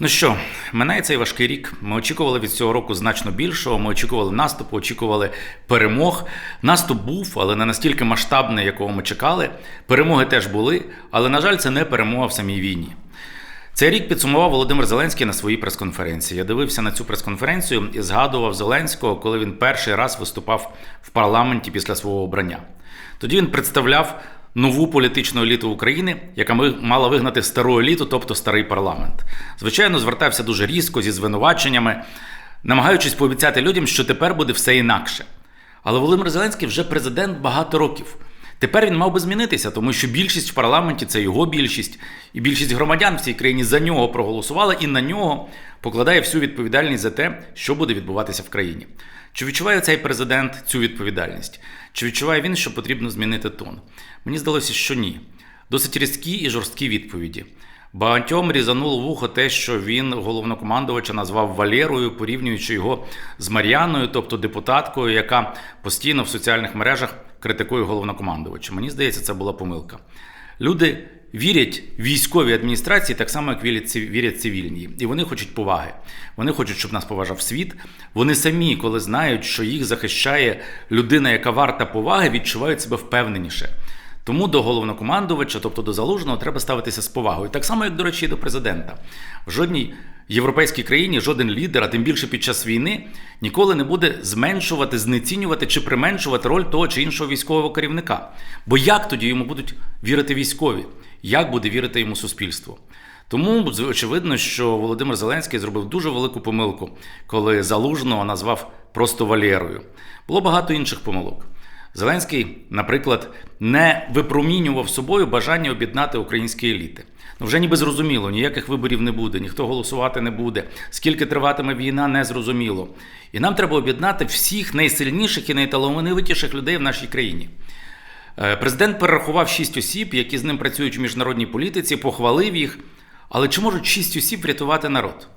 Ну що, минає цей важкий рік. Ми очікували від цього року значно більшого. Ми очікували наступу, очікували перемог. Наступ був, але не настільки масштабний, якого ми чекали. Перемоги теж були, але, на жаль, це не перемога в самій війні. Цей рік підсумував Володимир Зеленський на своїй прес-конференції. Я дивився на цю прес-конференцію і згадував Зеленського, коли він перший раз виступав в парламенті після свого обрання. Тоді він представляв нову політичну еліту України, яка мала вигнати стару еліту, тобто старий парламент. Звичайно, звертався дуже різко зі звинуваченнями, намагаючись пообіцяти людям, що тепер буде все інакше. Але Володимир Зеленський вже президент багато років. Тепер він мав би змінитися, тому що більшість в парламенті це його більшість, і більшість громадян в цій країні за нього проголосувала і на нього покладає всю відповідальність за те, що буде відбуватися в країні. Чи відчуває цей президент цю відповідальність? Чи відчуває він, що потрібно змінити тон? Мені здалося, що ні. Досить різкі і жорсткі відповіді. Багатьом різануло вухо те, що він головнокомандувача назвав Валерою, порівнюючи його з Мар'яною, тобто депутаткою, яка постійно в соціальних мережах критикує головнокомандувача. Мені здається, це була помилка. Люди вірять військовій адміністрації так само, як вірять цивільні. І вони хочуть поваги. Вони хочуть, щоб нас поважав світ. Вони самі, коли знають, що їх захищає людина, яка варта поваги, відчувають себе впевненіше. Тому до головнокомандувача, тобто до залужного, треба ставитися з повагою. Так само, як, до речі, і до президента. В жодній європейській країні жоден лідер, а тим більше під час війни, ніколи не буде зменшувати, знецінювати чи применшувати роль того чи іншого військового керівника. Бо як тоді йому будуть вірити військові? Як буде вірити йому суспільство? Тому очевидно, що Володимир Зеленський зробив дуже велику помилку, коли залужного назвав просто Валєрою. Було багато інших помилок. Зеленський, наприклад, не випромінював собою бажання об'єднати українські еліти. Ну вже ніби зрозуміло, ніяких виборів не буде, ніхто голосувати не буде. Скільки триватиме війна, не зрозуміло. І нам треба об'єднати всіх найсильніших і найталановитіших людей в нашій країні. Е, Президент перерахував шість осіб, які з ним працюють у міжнародній політиці, похвалив їх. Але чи можуть шість осіб врятувати народ?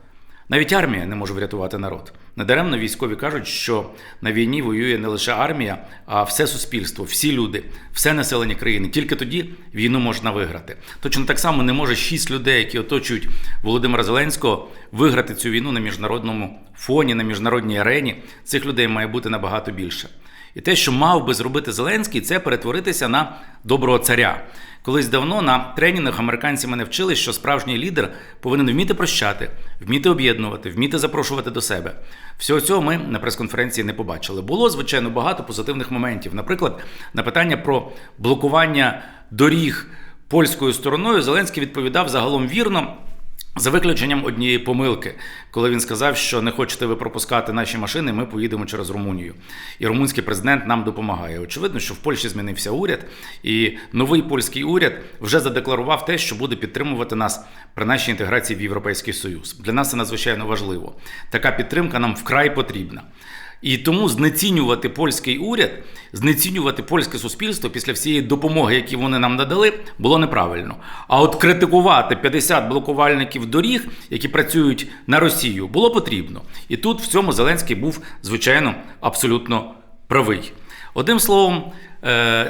Навіть армія не може врятувати народ. Недаремно військові кажуть, що на війні воює не лише армія, а все суспільство, всі люди, все населення країни. Тільки тоді війну можна виграти. Точно так само не може шість людей, які оточують Володимира Зеленського, виграти цю війну на міжнародному фоні, на міжнародній арені. Цих людей має бути набагато більше. І те, що мав би зробити Зеленський, це перетворитися на доброго царя. Колись давно на тренінгах американці мене вчили, що справжній лідер повинен вміти прощати, вміти об'єднувати, вміти запрошувати до себе. Всього цього ми на прес-конференції не побачили. Було звичайно багато позитивних моментів. Наприклад, на питання про блокування доріг польською стороною Зеленський відповідав загалом вірно. За виключенням однієї помилки, коли він сказав, що не хочете ви пропускати наші машини, ми поїдемо через Румунію. І румунський президент нам допомагає. Очевидно, що в Польщі змінився уряд, і новий польський уряд вже задекларував те, що буде підтримувати нас при нашій інтеграції в Європейський Союз. Для нас це надзвичайно важливо. Така підтримка нам вкрай потрібна. І тому знецінювати польський уряд, знецінювати польське суспільство після всієї допомоги, які вони нам надали, було неправильно. А от критикувати 50 блокувальників доріг, які працюють на Росію, було потрібно. І тут в цьому Зеленський був, звичайно, абсолютно правий. Одним словом,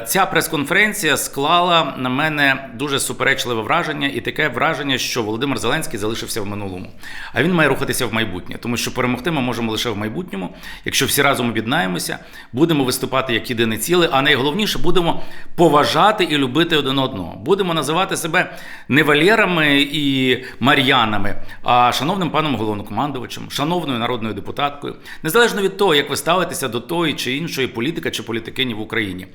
ця прес-конференція склала на мене дуже суперечливе враження і таке враження, що Володимир Зеленський залишився в минулому. А він має рухатися в майбутнє, тому що перемогти ми можемо лише в майбутньому. Якщо всі разом об'єднаємося, будемо виступати як єдине ціле, а найголовніше будемо поважати і любити один одного. Будемо називати себе не Валєрами і Мар'янами, а шановним паном головнокомандувачем, шановною народною депутаткою, незалежно від того, як ви ставитеся до тої чи іншої політика чи політикині в Україні.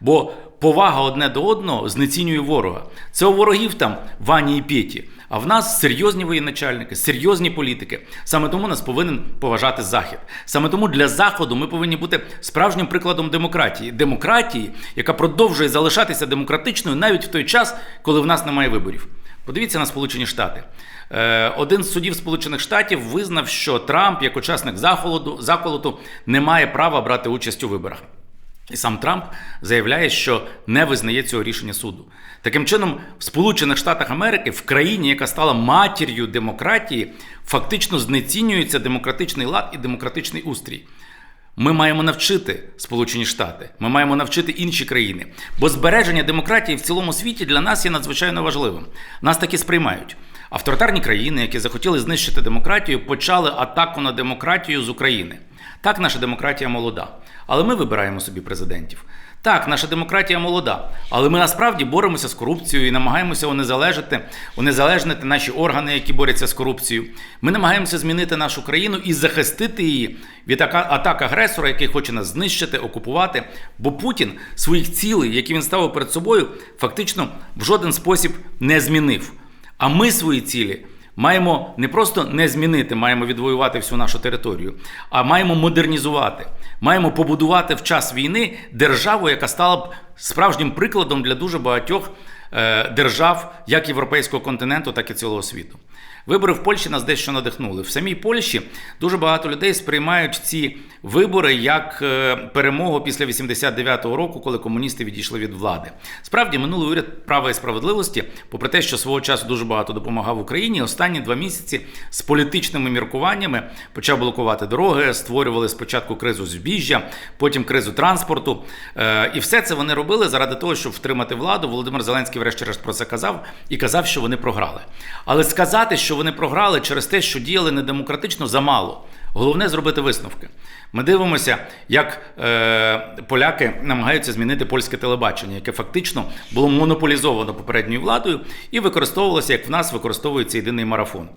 Бо повага одне до одного знецінює ворога. Це у ворогів там Вані і Петі. А в нас серйозні воєначальники, серйозні політики. Саме тому нас повинен поважати Захід. Саме тому для Заходу ми повинні бути справжнім прикладом демократії. Демократії, яка продовжує залишатися демократичною навіть в той час, коли в нас немає виборів. Подивіться на Сполучені Штати. Е, Один з судів Сполучених Штатів визнав, що Трамп, як учасник заколоту, не має права брати участь у виборах. І сам Трамп заявляє, що не визнає цього рішення суду. Таким чином, в Сполучених Штатах Америки, в країні, яка стала матір'ю демократії, фактично знецінюється демократичний лад і демократичний устрій. Ми маємо навчити Сполучені Штати, ми маємо навчити інші країни. Бо збереження демократії в цілому світі для нас є надзвичайно важливим. Нас таки сприймають. Авторитарні країни, які захотіли знищити демократію, почали атаку на демократію з України. Так, наша демократія молода, але ми вибираємо собі президентів. Так, наша демократія молода, але ми насправді боремося з корупцією і намагаємося унезалежити, унезалежнити наші органи, які борються з корупцією. Ми намагаємося змінити нашу країну і захистити її від атак агресора, який хоче нас знищити, окупувати. Бо Путін своїх цілей, які він ставив перед собою, фактично в жоден спосіб не змінив. А ми свої цілі. Маємо не просто не змінити, маємо відвоювати всю нашу територію, а маємо модернізувати. Маємо побудувати в час війни державу, яка стала б справжнім прикладом для дуже багатьох е, держав, як європейського континенту, так і цілого світу. Вибори в Польщі нас дещо надихнули. В самій Польщі дуже багато людей сприймають ці вибори як е, перемогу після 89-го року, коли комуністи відійшли від влади. Справді, минулий уряд права і справедливості, попри те, що свого часу дуже багато допомагав Україні, останні два місяці з політичними міркуваннями почав блокувати дороги, створювали спочатку кризу збіжжя, потім кризу транспорту. Е, і все це вони робили заради того, щоб втримати владу. Володимир Зеленський, врешті-решт, про це казав і казав, що вони програли. Але сказати, що вони програли через те, що діяли недемократично, замало. Головне зробити висновки. Ми дивимося, як е, поляки намагаються змінити польське телебачення, яке фактично було монополізовано попередньою владою і використовувалося, як в нас використовується єдиний марафон.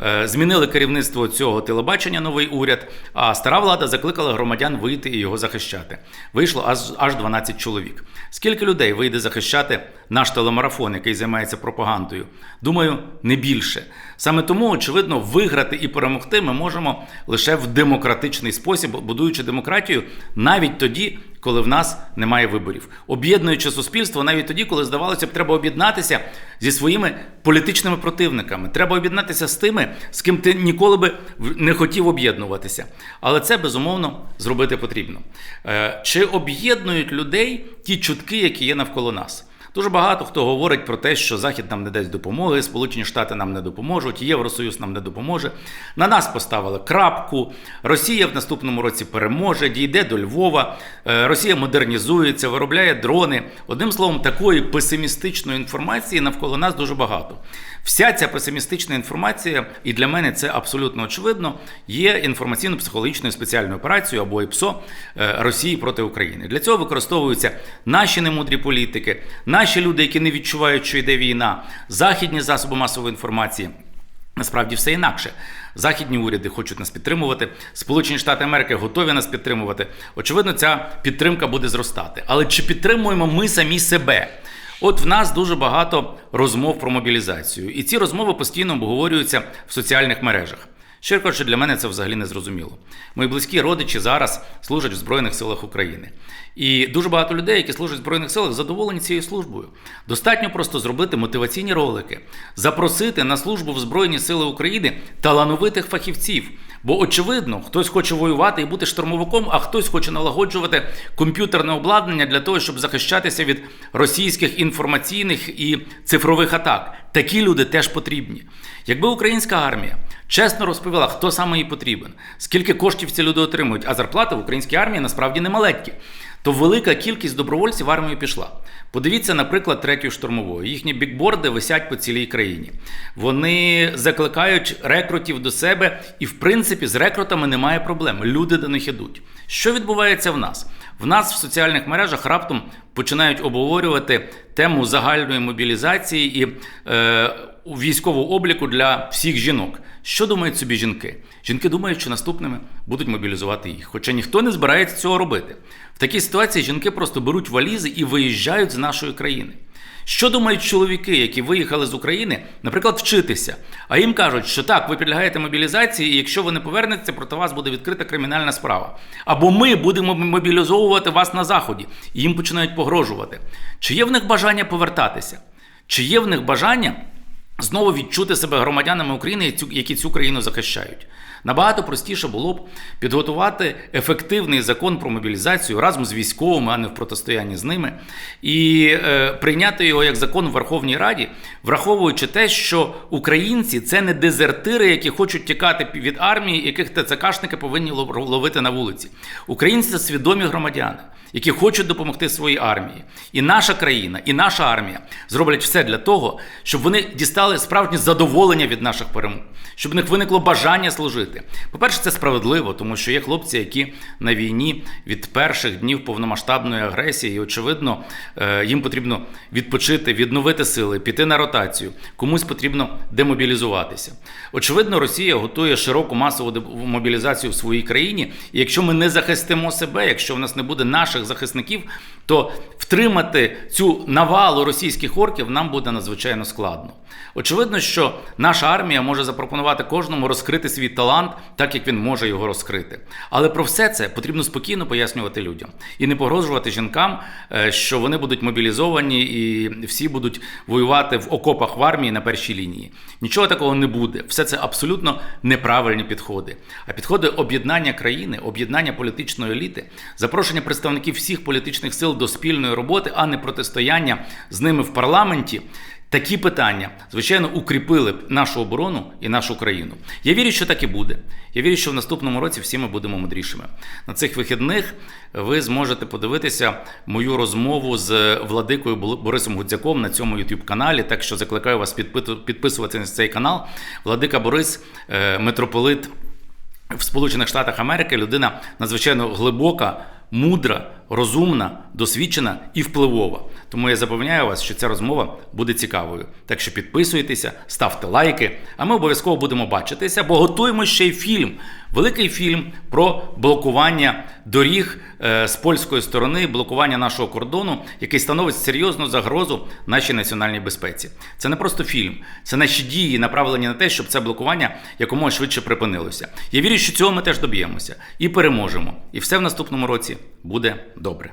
Е, змінили керівництво цього телебачення новий уряд, а стара влада закликала громадян вийти і його захищати. Вийшло аж, аж 12 чоловік. Скільки людей вийде захищати наш телемарафон, який займається пропагандою? Думаю, не більше. Саме тому, очевидно, виграти і перемогти ми можемо лише в демократичний спосіб, будуючи демократію навіть тоді, коли в нас немає виборів, об'єднуючи суспільство навіть тоді, коли здавалося б, треба об'єднатися зі своїми політичними противниками. Треба об'єднатися з тими, з ким ти ніколи би не хотів об'єднуватися. Але це безумовно зробити потрібно. Е, чи об'єднують людей ті чутки, які є навколо нас? Дуже багато хто говорить про те, що Захід нам не дасть допомоги, Сполучені Штати нам не допоможуть, Євросоюз нам не допоможе. На нас поставили крапку. Росія в наступному році переможе, дійде до Львова. Е, Росія модернізується, виробляє дрони. Одним словом, такої песимістичної інформації навколо нас дуже багато. Вся ця песимістична інформація, і для мене це абсолютно очевидно, є інформаційно-психологічною спеціальною операцією або ІПСО е, Росії проти України. Для цього використовуються наші немудрі політики, люди, які не відчувають, що йде війна, західні засоби масової інформації. Насправді все інакше. Західні уряди хочуть нас підтримувати. Сполучені Штати Америки готові нас підтримувати. Очевидно, ця підтримка буде зростати. Але чи підтримуємо ми самі себе? От в нас дуже багато розмов про мобілізацію, і ці розмови постійно обговорюються в соціальних мережах. Щиро кажучи, для мене це взагалі не зрозуміло. Мої близькі родичі зараз служать в Збройних силах України. І дуже багато людей, які служать в Збройних силах, задоволені цією службою. Достатньо просто зробити мотиваційні ролики, запросити на службу в Збройні Сили України талановитих фахівців. Бо, очевидно, хтось хоче воювати і бути штурмовиком, а хтось хоче налагоджувати комп'ютерне обладнання для того, щоб захищатися від російських інформаційних і цифрових атак. Такі люди теж потрібні. Якби українська армія чесно розповіла, хто саме їй потрібен, скільки коштів ці люди отримують, а зарплати в українській армії насправді не маленькі то велика кількість добровольців в армію пішла. Подивіться, наприклад, третьої штурмової. Їхні бікборди висять по цілій країні. Вони закликають рекрутів до себе, і, в принципі, з рекрутами немає проблем. Люди до них ідуть. Що відбувається в нас? В нас в соціальних мережах раптом починають обговорювати тему загальної мобілізації і е, військового обліку для всіх жінок. Що думають собі жінки? Жінки думають, що наступними будуть мобілізувати їх. Хоча ніхто не збирається цього робити. В такій ситуації жінки просто беруть валізи і виїжджають з нашої країни. Що думають чоловіки, які виїхали з України, наприклад, вчитися, а їм кажуть, що так, ви підлягаєте мобілізації, і якщо ви не повернетеся, проти вас буде відкрита кримінальна справа. Або ми будемо мобілізовувати вас на заході, і їм починають погрожувати. Чи є в них бажання повертатися? Чи є в них бажання знову відчути себе громадянами України, які цю країну захищають. Набагато простіше було б підготувати ефективний закон про мобілізацію разом з військовими, а не в протистоянні з ними, і е, прийняти його як закон в Верховній Раді, враховуючи те, що українці це не дезертири, які хочуть тікати від армії, яких ТЦКшники повинні лов- ловити на вулиці. Українці це свідомі громадяни, які хочуть допомогти своїй армії. І наша країна, і наша армія зроблять все для того, щоб вони дістали справжнє задоволення від наших перемог, щоб в них виникло бажання служити. По-перше, це справедливо, тому що є хлопці, які на війні від перших днів повномасштабної агресії, і очевидно, е, їм потрібно відпочити, відновити сили, піти на ротацію. Комусь потрібно демобілізуватися. Очевидно, Росія готує широку масову мобілізацію в своїй країні. І якщо ми не захистимо себе, якщо в нас не буде наших захисників, то втримати цю навалу російських орків нам буде надзвичайно складно. Очевидно, що наша армія може запропонувати кожному розкрити свій талант, так як він може його розкрити. Але про все це потрібно спокійно пояснювати людям і не погрожувати жінкам, е, що вони будуть мобілізовані і всі будуть воювати в окопах в армії на першій лінії. Нічого такого не буде. Все це абсолютно неправильні підходи. А підходи об'єднання країни, об'єднання політичної еліти, запрошення представників всіх політичних сил до спільної роботи, а не протистояння з ними в парламенті. Такі питання, звичайно, укріпили б нашу оборону і нашу країну. Я вірю, що так і буде. Я вірю, що в наступному році всі ми будемо мудрішими. На цих вихідних ви зможете подивитися мою розмову з владикою Бо- Борисом Гудзяком на цьому youtube каналі. Так що закликаю вас підписуватися на цей канал. Владика Борис, е, митрополит в Сполучених Штатах Америки людина надзвичайно глибока, мудра, розумна, досвідчена і впливова. Тому я запевняю вас, що ця розмова буде цікавою. Так що підписуйтеся, ставте лайки, а ми обов'язково будемо бачитися, бо готуємо ще й фільм. Великий фільм про блокування доріг е, з польської сторони, блокування нашого кордону, який становить серйозну загрозу нашій національній безпеці. Це не просто фільм, це наші дії, направлені на те, щоб це блокування якомога швидше припинилося. Я вірю, що цього ми теж доб'ємося і переможемо. І все в наступному році буде добре.